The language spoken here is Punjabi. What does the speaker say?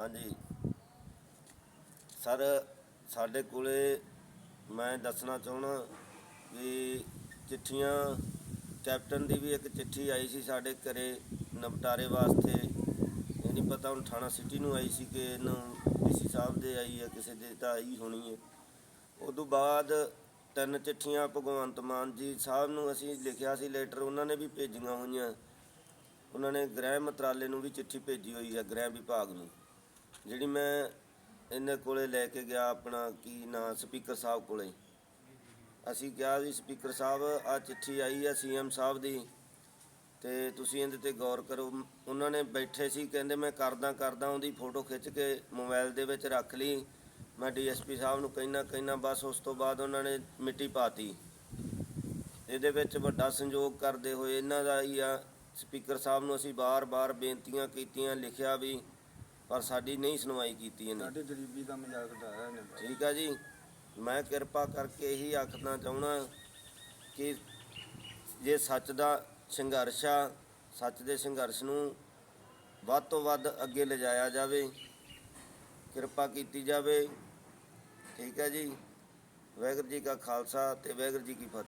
ਹਾਂਜੀ। ਸਰ, ਸਾਡੇ ਕੋਲੇ ਮੈਂ ਦੱਸਣਾ ਚਾਹਣਾ ਵੀ ਚਿੱਠੀਆਂ, ਕੈਪਟਨ ਦੀ ਵੀ ਇੱਕ ਚਿੱਠੀ ਆਈ ਸੀ ਸਾਡੇ ਘਰੇ ਨਿਪਟਾਰੇ ਵਾਸਤੇ। ਇਹ ਨਹੀਂ ਪਤਾ ਹੁਣ ਥਾਣਾ ਸਿਟੀ ਨੂੰ ਆਈ ਸੀ ਕਿ ਇਹਨੂੰ ਡੀਸੀ ਸਾਹਿਬ ਦੇ ਆਈ ਹੈ, ਕਿਸੇ ਦੇ ਤਾਂ ਆਈ ਹੋਣੀ ਹੈ। ਉਦੋਂ ਬਾਅਦ ਤਿੰਨ ਚਿੱਠੀਆਂ ਭਗਵੰਤ ਮਾਨ ਜੀ ਸਾਹਿਬ ਨੂੰ ਅਸੀਂ ਲਿਖਿਆ ਸੀ ਲੈਟਰ ਉਹਨਾਂ ਨੇ ਵੀ ਭੇਜੀਆਂ ਹੋਈਆਂ। ਉਹਨਾਂ ਨੇ ਗ੍ਰਹਿ ਮੰਤਰਾਲੇ ਨੂੰ ਵੀ ਚਿੱਠੀ ਭੇਜੀ ਹੋਈ ਹੈ, ਗ੍ਰਹਿ ਵਿਭਾਗ ਨੂੰ। ਜਿਹੜੀ ਮੈਂ ਇਹਨਾਂ ਕੋਲੇ ਲੈ ਕੇ ਗਿਆ ਆਪਣਾ ਕੀ ਨਾਂ, ਸਪੀਕਰ ਸਾਹਿਬ ਕੋਲੇ। ਅਸੀਂ ਕਿਹਾ ਵੀ ਸਪੀਕਰ ਸਾਹਿਬ ਆ ਚਿੱਠੀ ਆਈ ਹੈ ਸੀਐਮ ਸਾਹਿਬ ਦੀ, ਤੇ ਤੁਸੀਂ ਇਹਦੇ ਤੇ ਗੌਰ ਕਰੋ। ਉਹਨਾਂ ਨੇ ਬੈਠੇ ਸੀ, ਕਹਿੰਦੇ ਮੈਂ ਕਰਦਾ ਕਰਦਾ, ਉਹਦੀ ਫੋਟੋ ਖਿੱਚ ਕੇ ਮੋਬਾਈਲ ਦੇ ਵਿੱਚ ਰੱਖ ਲਈ। ਮੈਂ ਡੀਐਸਪੀ ਸਾਹਿਬ ਨੂੰ ਕਹਿਣਾ ਕਹਿਣਾ, ਬਸ ਉਸ ਤੋਂ ਬਾਅਦ ਉਹਨਾਂ ਨੇ ਮਿੱਟੀ ਪਾਤੀ। ਇਹਦੇ ਵਿੱਚ ਵੱਡਾ ਸੰਯੋਗ ਕਰਦੇ ਹੋਏ ਇਹਨਾਂ ਦਾ ਹੀ ਆ, ਸਪੀਕਰ ਸਾਹਿਬ ਨੂੰ ਅਸੀਂ ਬਾਰ-ਬਾਰ ਬੇਨਤੀਆਂ ਕੀਤੀਆਂ, ਲਿਖਿਆ ਵੀ ਪਰ ਸਾਡੀ ਨਹੀਂ ਸੁਣਵਾਈ ਕੀਤੀ ਇਹਨੇ। ਸਾਡੇ ਗਰੀਬੀ ਦਾ ਮਜ਼ਾਕ ਉਡਾਇਆ ਇਹਨੇ ਠੀਕ ਆ ਜੀ। ਮੈਂ ਕਿਰਪਾ ਕਰਕੇ ਇਹੀ ਆਖਣਾ ਚਾਹਣਾ ਕਿ ਜੇ ਸੱਚ ਦਾ ਸੰਘਰਸ਼ ਆ ਸੱਚ ਦੇ ਸੰਘਰਸ਼ ਨੂੰ ਵੱਧ ਤੋਂ ਵੱਧ ਅੱਗੇ ਲਿਜਾਇਆ ਜਾਵੇ ਕਿਰਪਾ ਕੀਤੀ ਜਾਵੇ। ਠੀਕ ਹੈ ਜੀ। ਵਾਹਿਗੁਰੂ ਜੀ ਕਾ ਖਾਲਸਾ ਤੇ ਵਾਹਿਗੁਰੂ ਜੀ ਕੀ ਫਤਿਹ।